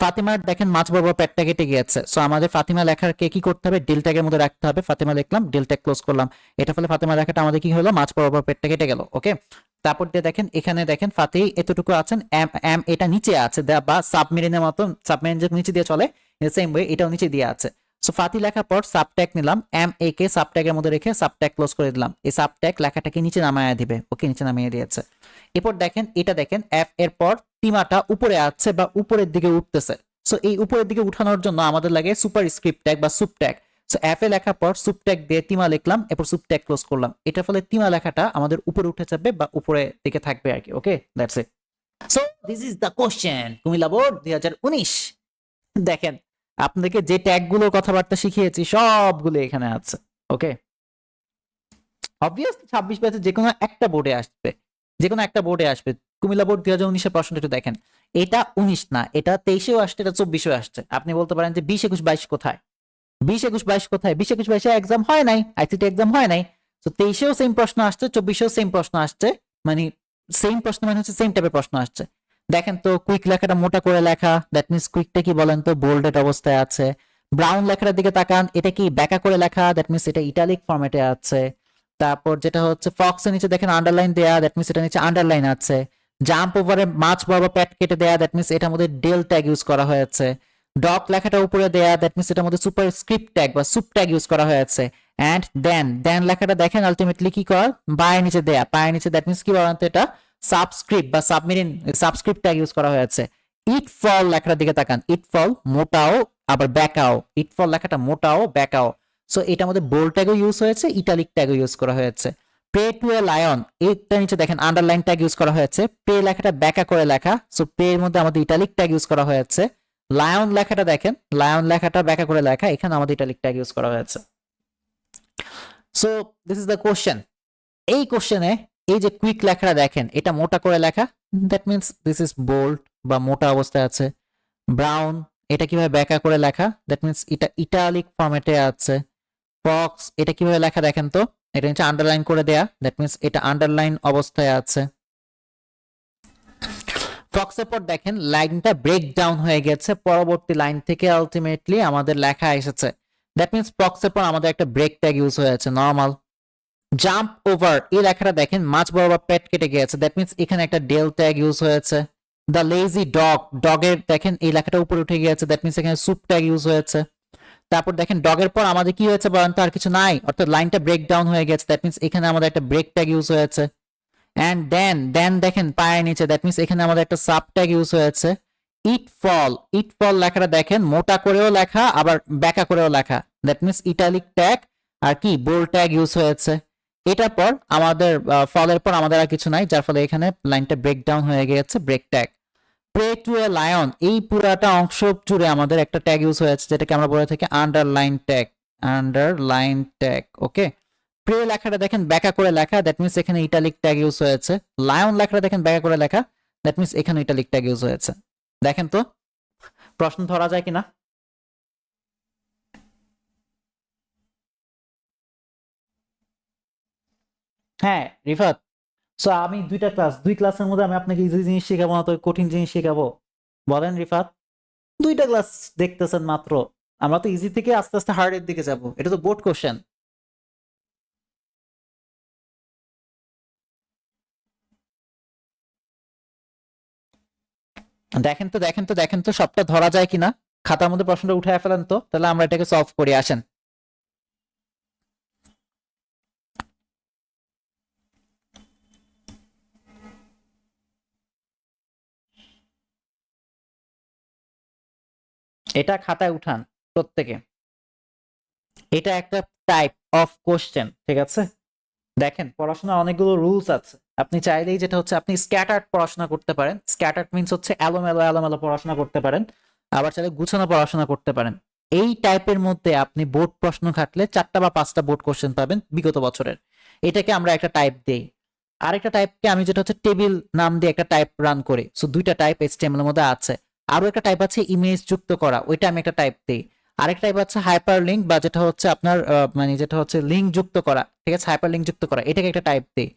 ফাতিমার দেখেন মাছ বরাবর পেটটা কেটে গিয়েছে। সো আমাদের ফাতিমা লেখাকে কি করতে হবে? ডিল ট্যাগের মধ্যে রাখতে হবে। ফাতিমা লিখলাম ডিল ট্যাগ ক্লোজ করলাম। এটা ফলে ফাতিমা লেখাটা আমাদের কি হলো? মাছ বরাবর পেটটা কেটে গেল। ওকে তারপর দিয়ে দেখেন, এখানে দেখেন ফাতি এতটুকু আছেন, এম এম এটা নিচে আছে বা সাবমেরিনের মতো সাবমেরিন যে নিচে দিয়ে চলে সেম ওয়ে এটাও নিচে দিয়ে আছে। সো ফাতি লেখার পর সাবট্যাগ নিলাম এম এ কে সাবট্যাগের মধ্যে রেখে সাবট্যাগ ক্লোজ করে দিলাম। এই সাবট্যাগ লেখাটাকে নিচে নামায় দিবে, ওকে, নিচে নামিয়ে দিয়েছে। এরপর দেখেন, এটা দেখেন এফ এর পর টিমাটা উপরে আছে বা উপরের দিকে উঠতেছে। সো এই উপরের দিকে উঠানোর জন্য আমাদের লাগে সুপার স্ক্রিপ্ট ট্যাগ বা সুপ ট্যাগ অ্যাপ লেখার পর সুপ ট্যাগ দিয়ে তিমা লিখলাম, এরপর সুপ ট্যাগ ক্লোজ করলাম। এটার ফলে তিমা লেখাটা আমাদের উপরে উঠে যাবে বা উপরে দিকে থাকবে আর কি okay that's it so this is the question Comilla board দুই হাজার উনিশ। দেখেন, আপনাদেরকে যে ট্যাগগুলো কথাবার্তা শিখিয়েছি, সবগুলো এখানে আছে ওকে অবভিয়াসলি ছাব্বিশ ব্যাচে যে কোনো একটা বোর্ডে আসবে, যে কোনো একটা বোর্ডে আসবে। কুমিল্লা বোর্ড দুই হাজার উনিশের প্রশ্নটা একটু দেখেন। এটা উনিশ না, এটা তেইশেও আসছে, এটা চব্বিশেও আসছে। আপনি বলতে পারেন যে বিশ, একুশ, বাইশ কোথায়? বিশ একুশ বাইশ কোথায়? বিশ একুশ বাইশে এক্সাম হয় নাই আইসিটি এক্সাম হয় নাই। তো তেইশেও সেম প্রশ্ন আসছে, চব্বিশেও সেম প্রশ্ন আসছে মানে সেম প্রশ্ন মানে হচ্ছে সেম টাইপের প্রশ্ন আসছে। দেখেন তো কুইক লেখাটা মোটা করে লেখা দ্যাট মিনস কুইকটা কি বলেন তো? বোল্ডেড অবস্থায় আছে। ব্রাউন লেখাটার দিকে তাকান, এটা কি ব্যাকা করে লেখা? দ্যাট মিনস এটা ইটালিক ফর্মেটে আছে। তারপর যেটা হচ্ছে ফক্সের নিচে দেখেন আন্ডারলাইন দেয়া দ্যাট মিনস এটা নিচে আন্ডারলাইন আছে। জাম্প ওভারে মাছ বরাবর প্যাট কেটে দেয়া দ্যাট মিনস এটার মধ্যে ডেল ট্যাগ ইউজ করা হয়েছে। ডক লেখাটা উপরে দেয়া দ্যাট মিনস এটার মধ্যে সুপার স্ক্রিপ্ট ট্যাগ বা সুপ ট্যাগ ইউজ করা হয়েছে। অ্যান্ড দেন দেন লেখাটা দেখেন আলটিমেটলি কি কর? পায়ের নিচে দেয়া। পায়ের নিচে দ্যাট মিনস কি বলেন তো এটা? সাবস্ক্রিপ্ট বা সাবমেরিন সাবস্ক্রিপ্ট ট্যাগ ইউজ করা হয়েছে। ইট ফল লেখাটার দিকে তাকান। ইট ফল মোটাও, আবার ব্যাকাও ইট ফল লেখাটা মোটাও ব্যাকাও সো এটার মধ্যে বোল্ড ট্যাগও ইউজ হয়েছে ইটালিক ট্যাগও ইউজ করা হয়েছে। পে টু এ লায়ন এটা নিচে দেখেন আন্ডারলাইন ট্যাগ ইউজ করা হয়েছে। পে লেখাটা ব্যাকা করে লেখা। সো পে এর মধ্যে আমাদের ইটালিক ট্যাগ ইউজ করা হয়েছে। লায়ন লেখাটা দেখেন, লায়ন লেখাটা ব্যাকা করে লেখা, এখানে আমাদের ইটালিক ট্যাগ ইউজ করা হয়েছে। So this is the question এই কোশ্চেনে এই যে কুইক লেখাটা দেখেন, এটা মোটা করে লেখা that means this is bold বা মোটা অবস্থায় আছে। ব্রাউন এটা কীভাবে ব্যাকা করে লেখা দ্যাট মিনস এটা ইটালিক ফর্মেটে আছে। ফক্স এটা কীভাবে লেখা দেখেন তো? এটা নিচে আন্ডারলাইন করে দেয়া দ্যাট মিনস এটা আন্ডারলাইন অবস্থায় আছে। ফক্সের পর দেখেন, লাইনটা ব্রেক ডাউন হয়ে গেছে, পরবর্তী লাইন থেকে আলটিমেটলি আমাদের লেখা এসেছে। দ্যাট মিনস ফক্সের পর আমাদের একটা ব্রেক ট্যাগ ইউজ হয়েছে নর্মাল জাম্প ওভার এই লেখাটা দেখেন, মাছ বরাবর পেট কেটে গিয়েছে। দ্যাট মিনস এখানে একটা ডেল ট্যাগ ইউজ হয়েছে। দ্য লেজি ডগ ডগের দেখেন, এই লেখাটা উপরে উঠে গিয়েছে। দ্যাট মিনস এখানে সুপ ট্যাগ ইউজ হয়েছে। তারপর দেখেন ডগের পর আমাদের কি হয়েছে বলেন তো, আর কিছু নাই। অর্থাৎ লাইনটা ব্রেক ডাউন হয়ে গেছে। দ্যাট মিনস এখানে আমাদের একটা ব্রেক ট্যাগ ইউজ হয়েছে। অ্যান্ড দেন দেন দেখেন পায়ের নিচে দ্যাট মিনস এখানে আমাদের একটা সাব ট্যাগ ইউজ হয়েছে। ইট ফল ইট ফল লেখাটা দেখেন, মোটা করেও লেখা, আবার ব্যাকা করেও লেখা। দ্যাট মিনস ইটালিক ট্যাগ আর কি বোল্ড ট্যাগ ইউজ হয়েছে। এটার পর আমাদের ফলের পর আমাদের আর কিছু নাই, যার ফলে এখানে লাইনটা ব্রেক ডাউন হয়ে গিয়েছে break tag prey to a lion এই পুরাটা অংশ জুড়ে আমাদের একটা ট্যাগ ইউজ হয়েছে, যেটাকে আমরা বলে থাকি underline tag underline tag okay prey লেখাটা দেখেন ব্যাকা করে লেখা দ্যাট মিনস এখানে ইটালিক ট্যাগ ইউজ হয়েছে। লায়ন লেখাটা দেখেন ব্যাকা করে লেখা দ্যাট মিনস এখানে ইটালিক ট্যাগ ইউজ হয়েছে। দেখেন তো, প্রশ্ন ধরা যায় কিনা? হ্যাঁ রিফাত। সো আমি দুইটা ক্লাস দুই ক্লাসের মধ্যে আমি আপনাকে ইজি জিনিস শেখাবো না তো কঠিন জিনিস শেখাবো। বলেন রিফাত। দুইটা ক্লাস দেখতেছেন মাত্র। আমরা তো ইজি থেকে আস্তে আস্তে হার্ডের দিকে যাব। এটা তো বোর্ড কোশ্চেন দেখেন তো দেখেন তো দেখেন তো, সবটা ধরা যায় কিনা? খাতার মধ্যে প্রশ্নটা উঠে ফেলেন তো, তাহলে আমরা এটাকে সলভ করি, আসেন। এটা খাতায় উঠান, প্রত্যেকে। এটা একটা টাইপ অফ কোশ্চেন ঠিক আছে? দেখেন, পড়াশোনার অনেকগুলো রুলস আছে। আপনি চাইলেই যেটা হচ্ছে আপনি স্ক্যাটার্ড পড়াশোনা করতে পারেন। স্ক্যাটার্ড মিন্স হচ্ছে এলোমেলো এলোমেলো পড়াশোনা করতে পারেন। আবার চাইলে গুছানো পড়াশোনা করতে পারেন। এই টাইপের মধ্যে আপনি বোর্ড প্রশ্ন খাটলে চারটা বা পাঁচটা বোর্ড কোশ্চেন পাবেন বিগত বছরের। এটাকে আমরা একটা টাইপ দেই। আরেকটা টাইপকে আমি যেটা হচ্ছে টেবিল নাম দিয়ে একটা টাইপ রান করি। সো দুইটা টাইপ এইচটিএমএল এর মধ্যে আছে। আরও একটা টাইপ আছে ইমেজ যুক্ত করা। ওইটা আমি একটা টাইপ দিই। আরেকটা টাইপ আছে হাইপার লিঙ্ক বা যেটা হচ্ছে আপনার মানে যেটা হচ্ছে লিঙ্ক যুক্ত করা। ঠিক আছে? হাইপার লিঙ্ক যুক্ত করা। এটাকে একটা টাইপ দিই।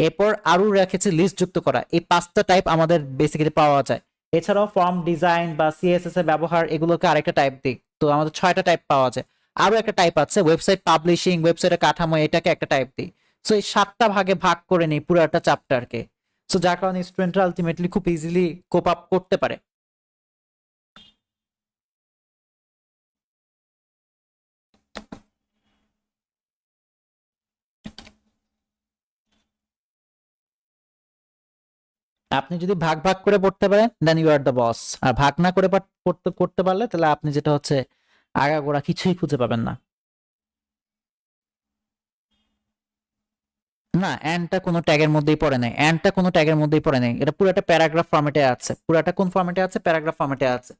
এরপর আরও রেখেছে লিস্ট যুক্ত করা। এই পাঁচটা টাইপ আমাদের বেসিক্যালি পাওয়া যায়। এছাড়াও ফর্ম ডিজাইন বা সিএসএস এর ব্যবহার, এগুলোকে আরেকটা টাইপ দিই। তো আমাদের ছয়টা টাইপ পাওয়া যায়। আরও একটা টাইপ আছে ওয়েবসাইট পাবলিশিং ওয়েবসাইটের কাঠামো, এটাকে একটা টাইপ দিই। সো এই সাতটা ভাগে ভাগ করে নিই পুরো একটা চ্যাপ্টারকে সো যার কারণে স্টুডেন্টরা আলটিমেটলি খুব ইজিলি কোপ আপ করতে পারে। আপনি যদি ভাগ ভাগ করে পড়তে পারেন দেন ইউ আর দ্য বস আর ভাগ না করে পড়তে করতে পারলে তাহলে আপনি যেটা হচ্ছে, আগাগোড়া কিছুই খুঁজে পাবেন না। না অ্যান্ডটা কোনো ট্যাগের মধ্যেই পড়ে নাই। অ্যান্ডটা কোনো ট্যাগের মধ্যেই পড়ে নাই। এটা পুরোটা প্যারাগ্রাফ ফর্মেটে আছে। পুরোটা কোন ফর্মেটে আছে? প্যারাগ্রাফ ফর্মেটে আছে।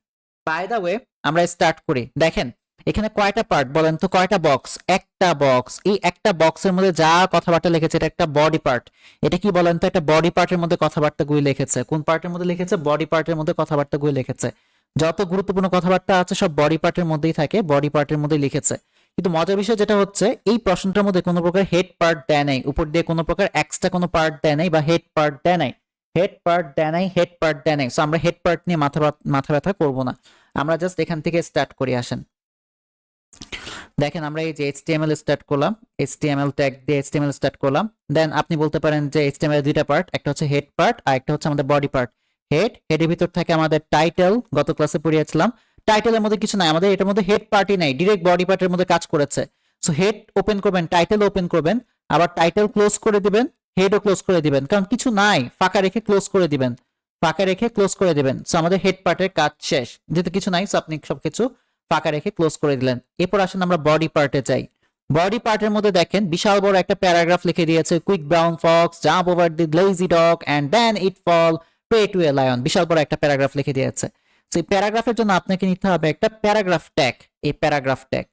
বাই দা ওয়ে আমরা স্টার্ট করি। দেখেন এখানে কয়টা পার্ট বলেন তো? কয়টা বক্স একটা বক্স এই একটা বক্সের মধ্যে যা কথাবার্তা লিখেছে, এটা একটা বডি পার্ট এটা কি বলেন তো? একটা বডি পার্টের মধ্যে কথাবার্তাগুলি লিখেছে। কোন পার্টের মধ্যে লিখেছে? বডি পার্টের মধ্যে কথাবার্তাগুলি লিখেছে। যত গুরুত্বপূর্ণ কথাবার্তা আছে, সব বডি পার্টের মধ্যেই থাকে বডি পার্টের মধ্যেই লিখেছে। কিন্তু মজার বিষয় যেটা হচ্ছে, এই প্রশ্নটার মধ্যে কোনো প্রকার হেড পার্ট দেয় নাই। উপর দিয়ে কোনো প্রকার এক্সট্রা কোনো পার্ট দেয় নাই বা হেড পার্ট দেয় নাই। হেড পার্ট দেয় নাই হেড পার্ট দেয় নাই। সো আমরা হেড পার্ট নিয়ে মাথা মাথা ব্যথা করব না। আমরা জাস্ট এখান থেকে স্টার্ট করি, আসেন। দেখেন আমরা এই যে এইচটিএমএল স্টার্ট করলাম এইচটিএমএল ট্যাগ দিয়ে এইচটিএমএল স্টার্ট করলাম। দেন আপনি বলতে পারেন যে এইচটিএমএল দুইটা পার্ট একটা হচ্ছে হেড পার্ট আর একটা হচ্ছে আমাদের বডি পার্ট হেড হেডের ভিতর থাকে আমাদের টাইটেল গত ক্লাসে পড়িয়েছিলাম। টাইটেলের মধ্যে কিছু নাই, আমাদের এটার মধ্যে হেড পার্টই নাই ডিরেক্ট বডি পার্টের মধ্যে কাজ করেছে। সো হেড ওপেন করবেন টাইটেল ওপেন করবেন, আবার টাইটেল ক্লোজ করে দিবেন হেডও ক্লোজ করে দিবেন। কারণ কিছু নাই, ফাঁকা রেখে ক্লোজ করে দিবেন। ফাঁকা রেখে ক্লোজ করে দিবেন। সো আমাদের হেড পার্টের কাজ শেষ। যেহেতু কিছু নাই সো আপনি সবকিছু ফাঁকা রেখে ক্লোজ করে দিলেন। এরপর আসেন আমরা বডি পার্টে যাই। বডি পার্টের মধ্যে দেখেন, বিশাল বড় একটা প্যারাগ্রাফ লিখে দিয়েছে quick brown fox jump over the lazy dog and then it fall prey to a lion বিশাল বড় একটা প্যারাগ্রাফ লিখে দিয়েছে। তো এই প্যারাগ্রাফের জন্য আপনাকে নিতে হবে একটা প্যারাগ্রাফ ট্যাগ এই প্যারাগ্রাফ ট্যাগ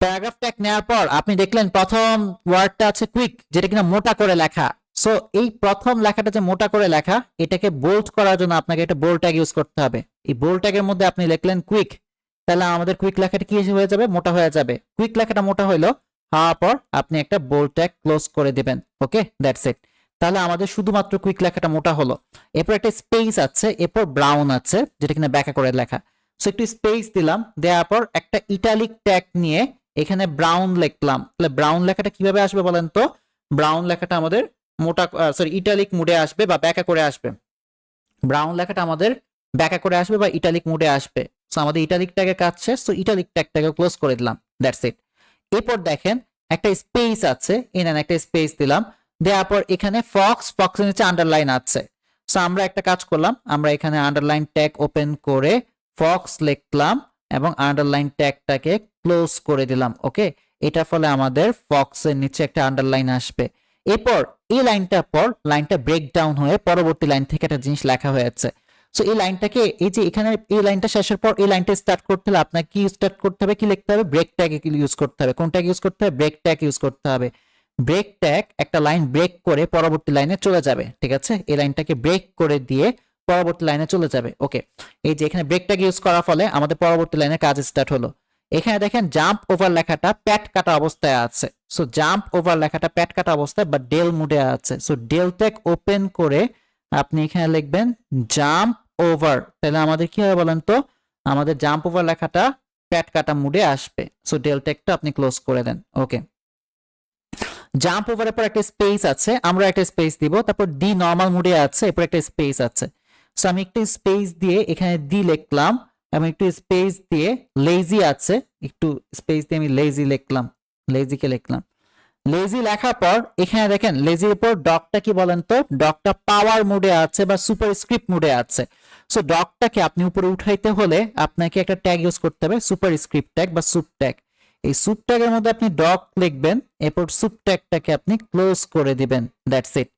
প্যারাগ্রাফ ট্যাগ নেওয়ার পর আপনি দেখলেন প্রথম ওয়ার্ডটা আছে কুইক যেটা কিনা মোটা করে লেখা। সো এই প্রথম লেখাটা যে মোটা করে লেখা, এটাকে বোল্ড করার জন্য আপনাকে একটা বোল্ড ট্যাগ ইউজ করতে হবে। এই বোল্ড ট্যাগের মধ্যে আপনি লিখলেন কুইক তাহলে আমাদের কুইক লেখাটা কি হয়ে যাবে? মোটা হয়ে যাবে। কুইক লেখাটা মোটা হইল, হওয়ার পর আপনি একটা বোল্ড ট্যাগ ক্লোজ করে দিবেন। ওকে দ্যাটস ইট তাহলে আমাদের শুধুমাত্র কুইক লেখাটা মোটা হলো। এরপর একটা স্পেস আছে, এরপর ব্রাউন আছে, যেটা কিনা ব্যাখ্যা করে লেখা। সো একটু স্পেস দিলাম, দেওয়ার পর একটা ইটালিক ট্যাগ নিয়ে এখানে ব্রাউন লিখলাম। তাহলে ব্রাউন লেখাটা কীভাবে আসবে বলেন তো? ব্রাউন লেখাটা আমাদের মোটা সরি ইটালিক মুডে আসবে বা ব্যাখ্যা করে আসবে। ব্রাউন লেখাটা আমাদের ব্যাখ্যা করে আসবে বা ইটালিক মুডে আসবে। সো আমাদের ইটালিক ট্যাগে কাজ শেষ তো ইটালিক ট্যাগটাকে ক্লোজ করে দিলাম দ্যাটস ইট এরপর দেখেন, একটা স্পেস আছে এখানে একটা স্পেস দিলাম, দেওয়ার পর এখানে ফক্স ফক্সের নিচে আন্ডারলাইন আছে। সো আমরা একটা কাজ করলাম, আমরা এখানে আন্ডারলাইন ট্যাগ ওপেন করে ফক্স লিখলাম এবং আন্ডারলাইন ট্যাগটাকে ক্লোজ করে দিলাম ওকে এটার ফলে আমাদের ফক্সের নিচে একটা আন্ডারলাইন আসবে। এরপর এই লাইনটার পর লাইনটা ব্রেক ডাউন হয়ে পরবর্তী লাইন থেকে একটা জিনিস লেখা হয়েছে সো এই লাইনটাকে এই যে এখানে এই লাইনটা শেষের পর এই লাইনটা স্টার্ট করতে হলে আপনাকে কি স্টার্ট করতে হবে, কি লিখতে হবে? ব্রেক ট্যাগ ইউজ করতে হবে। কোন ট্যাগ ইউজ করতে হবে? ব্রেক ট্যাগ ইউজ করতে হবে। ব্রেক ট্যাগ একটা লাইন ব্রেক করে পরবর্তী লাইনে চলে যাবে, ঠিক আছে? এই লাইনটাকে ব্রেক করে দিয়ে পরবর্তী লাইনে চলে যাবে। ওকে এই যে এখানে ব্রেক ট্যাগ ইউজ করার ফলে আমাদের পরবর্তী লাইনে কাজ স্টার্ট হলো। এখানে দেখেন জাম্প ওভার লেখাটা প্যাট কাটা অবস্থায় আছে। সো জাম্প ওভার লেখাটা প্যাট কাটা অবস্থায় বা ডেল মুডে আছে। সো ডেল ট্যাগ ওপেন করে আপনি এখানে লিখবেন জাম্প ওভার তাহলে আমাদের কি হবে বলেন তো? আমাদের জাম্প ওভার লেখাটা প্যাট কাটা মুডে আসবে। সো ডেল ট্যাগটা আপনি ক্লোজ করে দেন। ওকে জাম্প ওভারের পর একটা স্পেস আছে। আমরা একটা স্পেস দিব। তারপর ডি নর্মাল মুডে আছে। এরপর একটা স্পেস আছে। সো আমি একটা স্পেস দিয়ে এখানে ডি লিখলাম। এবং একটু স্পেস দিয়ে লেজি আছে, একটু স্পেস দিয়ে আমি লেজি লিখলাম লেজিকে লিখলাম। লেজি লেখার পর এখানে দেখেন লেজির উপর ডকটা কি বলেন তো? ডকটা পাওয়ার মোডে আছে বা সুপার স্ক্রিপ্ট মোডে আছে। সো ডকটাকে আপনি উপরে উঠাইতে হলে আপনাকে একটা ট্যাগ ইউজ করতে হবে সুপার স্ক্রিপ্ট ট্যাগ বা সুপ ট্যাগ এই সুপ ট্যাগের মধ্যে আপনি ডক লিখবেন, এরপর সুপ ট্যাগটাকে আপনি ক্লোজ করে দিবেন দ্যাটস ইট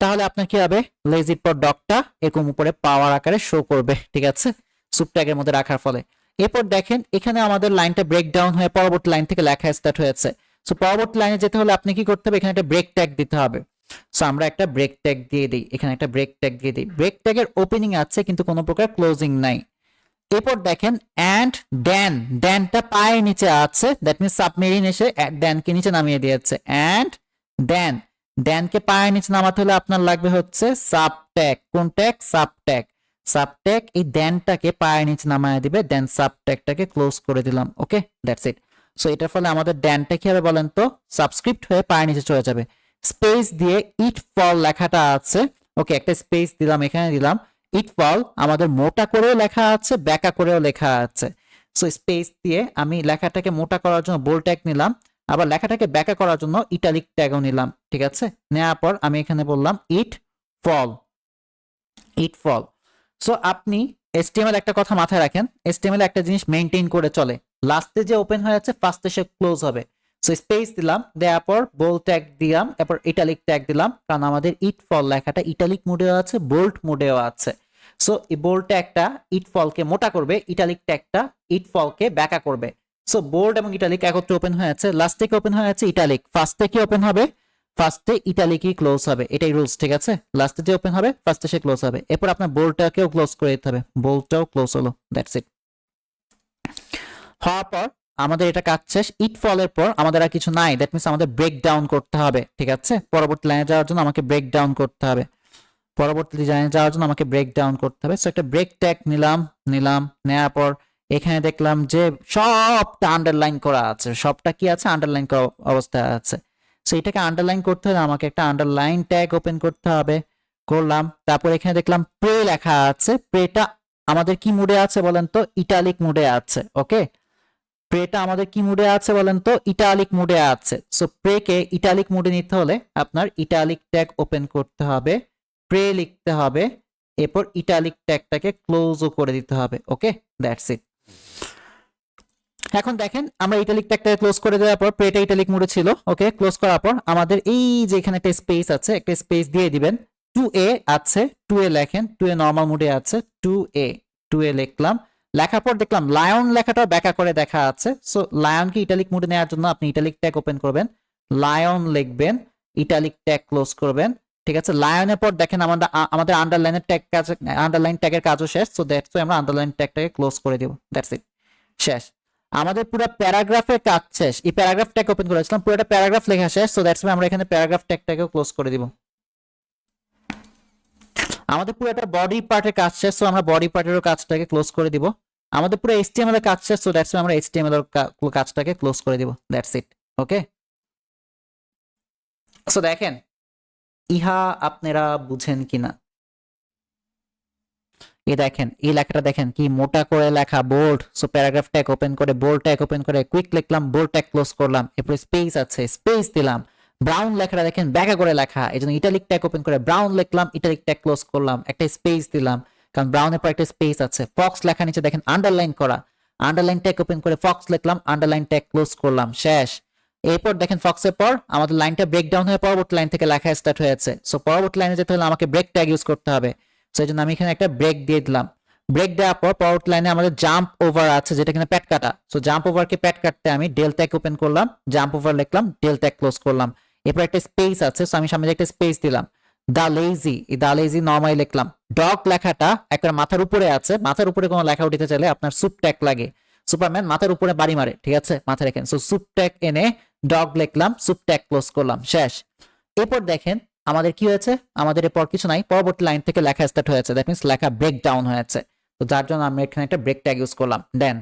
তাহলে আপনার কি হবে? লেজির পর ডকটা এরকম উপরে পাওয়ার আকারে শো করবে, ঠিক আছে? সুপ ট্যাগের মধ্যে রাখার ফলে। এরপর দেখেন, এখানে আমাদের লাইনটা ব্রেক ডাউন হয়ে পরবর্তী লাইন থেকে লেখা স্টার্ট হয়েছে। সো পরবর্তী লাইনে যেতে হলে আপনি কি করতে হবে? এখানে একটা ব্রেক ট্যাগ দিতে হবে। সো আমরা একটা ব্রেক ট্যাগ দিয়ে দিই। এখানে একটা ব্রেক ট্যাগ দিয়ে দিই। ব্রেক ট্যাগের ওপেনিং আছে, কিন্তু কোনো প্রকার ক্লোজিং নাই। এরপর দেখেন অ্যান্ড ড্যান ড্যানটা পায়ের নিচে আছে। দ্যাট মিনস সাবমেরিন এসে ড্যানকে নিচে নামিয়ে দিয়েছে। অ্যান্ড ড্যান ড্যানকে পায়ের নিচে নামাতে হলে আপনার লাগবে হচ্ছে সাব ট্যাগ কোন tag sub tag sub tag এই ড্যানটাকে পায়ের নিচে নামায় দিবে দেন সাব ট্যাগটাকে ক্লোজ করে দিলাম ওকে দ্যাটস ইট সো এটার ফলে আমাদের ড্যানটা কি হবে বলেন তো? সাবস্ক্রিপ্ট হয়ে পায়ের নিচে চলে যাবে। স্পেস দিয়ে ইট ফল লেখাটা আছে ওকে একটা স্পেস দিলাম, এখানে দিলাম। ইট ফল আমাদের মোটা করেও লেখা আছে, ব্যাকা করেও লেখা আছে। সো স্পেস দিয়ে আমি লেখাটাকে মোটা করার জন্য বোল্ড ট্যাগ নিলাম, আবার লেখাটাকে ব্যাকা করার জন্য ইটালিক ট্যাগও নিলাম, ঠিক আছে? নেওয়ার পর আমি এখানে বললাম ইট ফল ইট ফল সো আপনি এসটিএমএল একটা কথা মাথায় রাখেন এসটিএমএল একটা জিনিস মেনটেন করে চলে। লাস্টে যে ওপেন হয়ে আছে ফার্স্টে সে ক্লোজ হবে। সো স্পেস দিলাম, দেওয়ার পর বোল্ড ট্যাগ দিলাম এরপর ইটালিক ট্যাগ দিলাম, কারণ আমাদের ইট ফল লেখাটা ইটালিক মোডেও আছে বোল্ড মোডেও আছে। সো এই বোল্ড ট্যাগটা ইট ফলকে মোটা করবে ইটালিক ট্যাগটা ইট ফলকে ব্যাকা করবে। সো বোল্ড এবং ইটালিক একত্রে ওপেন হয়ে আছে লাস্ট থেকে ওপেন হয়ে আছে ইটালিক ফার্স্টে কি ওপেন হবে? ফার্স্টে ইটালিকই ক্লোজ হবে? এটাই রুলস ঠিক আছে? লাস্টে যে ওপেন হবে ফার্স্টে সে ক্লোজ হবে। এরপর আপনার বোল্ডটাকেও ক্লোজ করে দিতে হবে। বোল্ডটাও ক্লোজ হলো। দ্যাটস ইট হওয়ার পর আমাদের এটা কাজ শেষ। ইট ফলের পর আমাদের আর কিছু নাই। দ্যাট মিনস আমাদের ব্রেক ডাউন করতে হবে, ঠিক আছে? পরবর্তী লাইনে যাওয়ার জন্য আমাকে ব্রেক ডাউন করতে হবে। পরবর্তী লাইনে যাওয়ার জন্য আমাকে ব্রেক ডাউন করতে হবে। সো একটা ব্রেক ট্যাগ নিলাম নিলাম নেওয়ার পর এখানে দেখলাম যে সবটা আন্ডারলাইন করা আছে। সবটা কি আছে? আন্ডারলাইন করা অবস্থায় আছে। সো এটাকে আন্ডারলাইন করতে হলে আমাকে একটা আন্ডারলাইন ট্যাগ ওপেন করতে হবে। করলাম, তারপর এখানে দেখলাম প্রে লেখা আছে। প্রেটা আমাদের কি মুডে আছে বলেন তো? ইটালিক মুডে আছে ওকে প্রেটা আমাদের কি মুডে আছে বলেন তো? ইটালিক মুডে আছে। সো প্রেকে ইটালিক মুডে নিতে হলে আপনার ইটালিক ট্যাগ ওপেন করতে হবে প্রে লিখতে হবে, এরপর ইটালিক ট্যাগটাকে ক্লোজও করে দিতে হবে ওকে দ্যাটস ইট এখন দেখেন, আমরা ইটালিক ট্যাগটাকে ক্লোজ করে দেওয়ার পর প্রেটা ইটালিক মোডে ছিল ওকে ক্লোজ করার পর আমাদের এই যে এখানে একটা স্পেস আছে, একটা স্পেস দিয়ে দিবেন। টু এ আছে টু এ লেখেন টু এ নর্মাল মোডে আছে টু এ টু এ লিখলাম। লেখার পর দেখলাম লায়ন লেখাটা ব্যাকা করে দেখা আছে। সো লায়নকে ইটালিক মোডে নেওয়ার জন্য আপনি ইটালিক ট্যাগ ওপেন করবেন। লায়ন লিখবেন ইটালিক ট্যাগ ক্লোজ করবেন, ঠিক আছে? লায়নের পর দেখেন আমাদের আমাদের আন্ডারলাইনের ট্যাগ কাজ আন্ডারলাইন ট্যাগের কাজও শেষ। সো দ্যাটস আমরা আন্ডারলাইন ট্যাগটাকে ক্লোজ করে দিব। দ্যাটস ইট শেষ। আমাদের পুরো প্যারাগ্রাফের কাজ শেষ। এই প্যারাগ্রাফ ট্যাগ ওপেন করেছিলাম, পুরোটা প্যারাগ্রাফ লেখা শেষ সো দ্যাটস আমরা এখানে প্যারাগ্রাফ ট্যাগটাকেও ক্লোজ করে দিব। আমাদের পুরো একটা বডি পার্টের কাজ শেষ সো আমরা বডি পার্টেরও কাজটাকে ক্লোজ করে দিব। আমাদের পুরো এইচটিএমএল এর কাজ শেষ সো দ্যাটস আমরা এইচটিএমএল এর কাজটাকে ক্লোজ করে দিব। দ্যাটস ইট ওকে সো দেখেন, ইহা আপনারা বুঝেন কিনা? এই দেখেন, এই লেখাটা দেখেন, কি মোটা করে লেখা bold so paragraph tag open করে বোল্ড ট্যাগ ওপেন করে কুইক লিখলাম বোল্ড ট্যাগ ক্লোজ করলাম, এরপরে স্পেস আছে স্পেস দিলাম ব্রাউন লেখাটা দেখেন ব্যাকা করে লেখা এই জন্য ইটালিক ট্যাগ ওপেন করে ব্রাউন লিখলাম ইটালিক ট্যাগ ক্লোজ করলাম, একটা স্পেস দিলাম, কারণ ব্রাউনের পর একটা স্পেস আছে ফক্স লেখা নিচে দেখেন আন্ডারলাইন করা আন্ডারলাইন ট্যাগ ওপেন করে ফক্স লিখলাম আন্ডারলাইন ট্যাগ ক্লোজ করলাম, শেষ, এরপর দেখেন ফক্সের পর আমাদের লাইনটা ব্রেক ডাউন হয়ে পরবর্তী লাইন থেকে লেখা স্টার্ট হয়েছে সো পরবর্তী লাইনে যেতে হলে আমাকে ব্রেক ট্যাগ ইউজ করতে হবে সেই জন্য আমি এখানে একটা ব্রেক দিয়ে দিলাম। ব্রেক দেওয়ার পর পরবর্তী লাইনে আমাদের জাম্প ওভার আছে, যেটা কিনা প্যাট কাটা। সো জাম্প ওভারকে প্যাট কাটতে আমি ডেল ট্যাগ ওপেন করলাম জাম্প ওভার লিখলাম ডেল ট্যাগ ক্লোজ করলাম। এরপর একটা স্পেস আছে সো আমি সামনে একটা স্পেস দিলাম। দা লেজি এই দা লেজি নর্মালি লিখলাম। ডগ লেখাটা একটা মাথার উপরে আছে, মাথার উপরে কোনো লেখা উঠিতে চাইলে আপনার সুপ ট্যাগ লাগে। সুপারম্যান মাথার উপরে বাড়ি মারে, ঠিক আছে? মাথা রেখেন। সো সুপ ট্যাগ এনে ডগ লিখলাম সুপ ট্যাগ ক্লোজ করলাম, শেষ। এরপর দেখেন আমাদের কি হয়েছে? আমাদের এরপর কিছু নাই। পরবর্তী লাইন থেকে লেখা স্টার্ট হয়েছে। দ্যাট মিনস লেখা ব্রেক ডাউন হয়েছে। তো যার জন্য আমরা এখানে একটা ব্রেক ট্যাগ ইউজ করলাম। দেন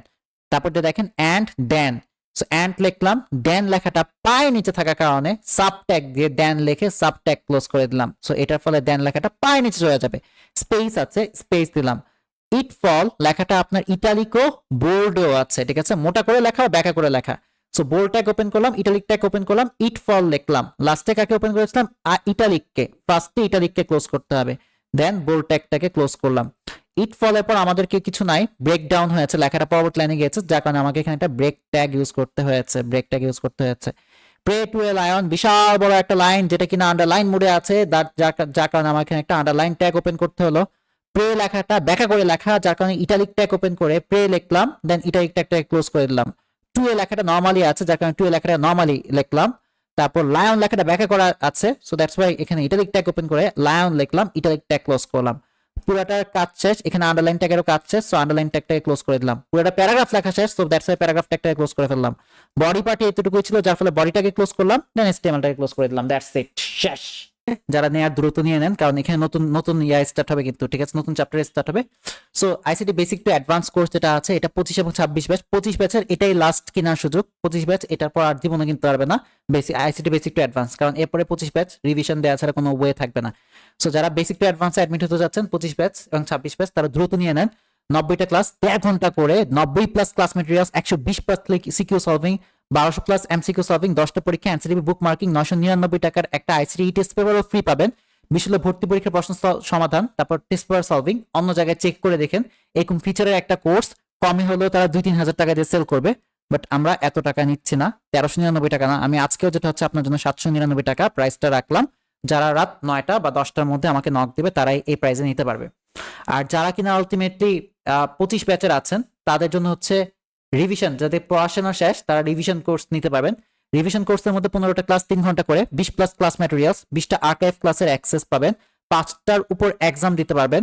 তারপর দেখেন অ্যান্ড দেন সো অ্যান্ড লিখলাম। দেন লেখাটা পায়ে নিচে থাকার কারণে সাব ট্যাগ দিয়ে দেন লিখে সাব ট্যাগ ক্লোজ করে দিলাম। সো এটার ফলে দেন লেখাটা পায়ে নিচে চলে যাবে। স্পেস আছে স্পেস দিলাম। ইট ফল লেখাটা আপনার ইটালিকো বোর্ডও আছে, ঠিক আছে? মোটা করে লেখা, ব্যাকা করে লেখা। সো বোল্ড ট্যাগ ওপেন করলাম ইটালিক ট্যাগ ওপেন করলাম ইট ফল লিখলাম লাস্টে কাকে ওপেন করেছিলাম? ইটালিককে ফার্স্টে ইটালিককে ক্লোজ করতে হবে। দেন বোল্ড ট্যাগটাকে ক্লোজ করলাম। ইট ফলের পর আমাদেরকে কিছু নাই? ব্রেক ডাউন হয়েছে লেখাটা পরবর্তী লাইনে গিয়েছে, যার কারণে আমাকে এখানে একটা ব্রেক ট্যাগ ইউজ করতে হয়েছে ব্রেক ট্যাগ ইউজ করতে হয়েছে। প্রে টু এ লায়ন বিশাল বড় একটা লাইন যেটা কিনা আন্ডারলাইন মোডে আছে, যার কারণে আমাকে এখানে একটা আন্ডারলাইন ট্যাগ ওপেন করতে হলো। প্রে লেখাটা, ব্যাখ্যা করে লেখা, যার কারণে ইটালিক ট্যাগ ওপেন করে প্রে লিখলাম দেন ইটালিক ট্যাগটাকে ক্লোজ করে দিলাম। টু এ লেখাটা নর্মালি আছে, যার কারণে টু এ লেখাটা নর্মালি লিখলাম। তারপর লায়ন লেখাটা ব্যাখ্যা করা আছে সো দ্যাটস ওয়াই এখানে ইটালিক ট্যাগ ওপেন করে লায়ন লিখলাম ইটালিক ট্যাগ ক্লোজ করলাম। পুরোটার কাজ শেষ, এখানে আন্ডারলাইন ট্যাগেরও কাজ শেষ সো আন্ডারলাইন ট্যাগটাকে ক্লোজ করে দিলাম। পুরোটা প্যারাগ্রাফ লেখা শেষ সো দ্যাটস ওয়াই প্যারাগ্রাফ ট্যাগটাকে ক্লোজ করে ফেললাম। বডি পার্টি এতটুকুই ছিল, যার ফলে বডিটাকে ক্লোজ করলাম দেন এসটিএমএলটাকে ক্লোজ করে দিলাম দ্যাটস ইট শেষ। যারা নেয়ার দ্রুত নিয়ে নেন, কারণ এখানে নতুন নতুন ইয়া স্টার্ট হবে কিন্তু, ঠিক আছে? নতুন চ্যাপ্টার স্টার্ট হবে। So ICT basic to advance course যেটা আছে, এটা পঁচিশ এবং ছাব্বিশ ব্যাচ পঁচিশ ব্যাচের এটাই লাস্ট কেনার সুযোগ। পঁচিশ ব্যাচ এটার পর আর জীবনে কিনতে পারবে না। Basic ICT basic to advance কারণ এরপরে পঁচিশ ব্যাচ রিভিশন দেওয়া ছাড়া কোনো ওয়ে থাকবে না। সো যারা বেসিক টু অ্যাডভান্সে অ্যাডমিট হতে যাচ্ছেন, পঁচিশ ব্যাচ এবং ছাব্বিশ ব্যাচ তারা দ্রুত নিয়ে নেন। নব্বইটা ক্লাস দেড় ঘণ্টা করে নব্বই প্লাস ক্লাস মেটেরিয়ালস একশো বিশ প্লাস সিকিউ সলভিং বারোশো প্লাস এমসিকিউ সলভিং দশটা পরীক্ষা এনসিটিভি বুক মার্কিং নশো নিরানব্বই টাকার একটা আইসিডি টেস্ট পেপারও ফ্রি পাবেন। বিশাল ভর্তি পরীক্ষার প্রশ্ন সমাধান, তারপর টেস্ট পেপার সলভিং অন্য জায়গায় চেক করে দেখেন। এরকম ফিচারের একটা কোর্স কমে হলেও তারা দুই তিন হাজার টাকা দিয়ে সেল করবে বাট আমরা এত টাকা নিচ্ছি না, তেরোশো নিরানব্বই টাকা না। আমি আজকেও যেটা হচ্ছে আপনার জন্য সাতশো নিরানব্বই টাকা প্রাইসটা রাখলাম। যারা রাত নয়টা বা দশটার মধ্যে আমাকে নক দেবে, তারাই এই প্রাইসে নিতে পারবে। আর যারা কিনা আলটিমেটলি পঁচিশ ব্যাচের আছেন, তাদের জন্য হচ্ছে রিভিশন যাদের পড়াশোনা শেষ, তারা রিভিশন কোর্স নিতে পারবেন। রিভিশন কোর্সের মধ্যে পনেরোটা ক্লাস তিন ঘণ্টা করে বিশ প্লাস ক্লাস ম্যাটেরিয়ালস বিশটা আর্কাইভ ক্লাসের অ্যাক্সেস পাবেন। পাঁচটার উপর এক্সাম দিতে পারবেন।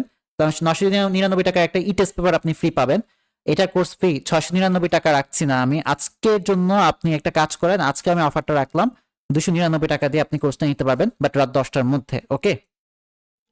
নশো নিরানব্বই টাকা একটা ই টেস্ট পেপার আপনি ফ্রি পাবেন। এটা কোর্স ফ্রি ছশো নিরানব্বই টাকা রাখছি না আমি। আজকের জন্য আপনি একটা কাজ করেন, আজকে আমি অফারটা রাখলাম। দুশো নিরানব্বই টাকা দিয়ে আপনি কোর্সটা নিতে পারবেন বাট রাত দশটার মধ্যে ওকে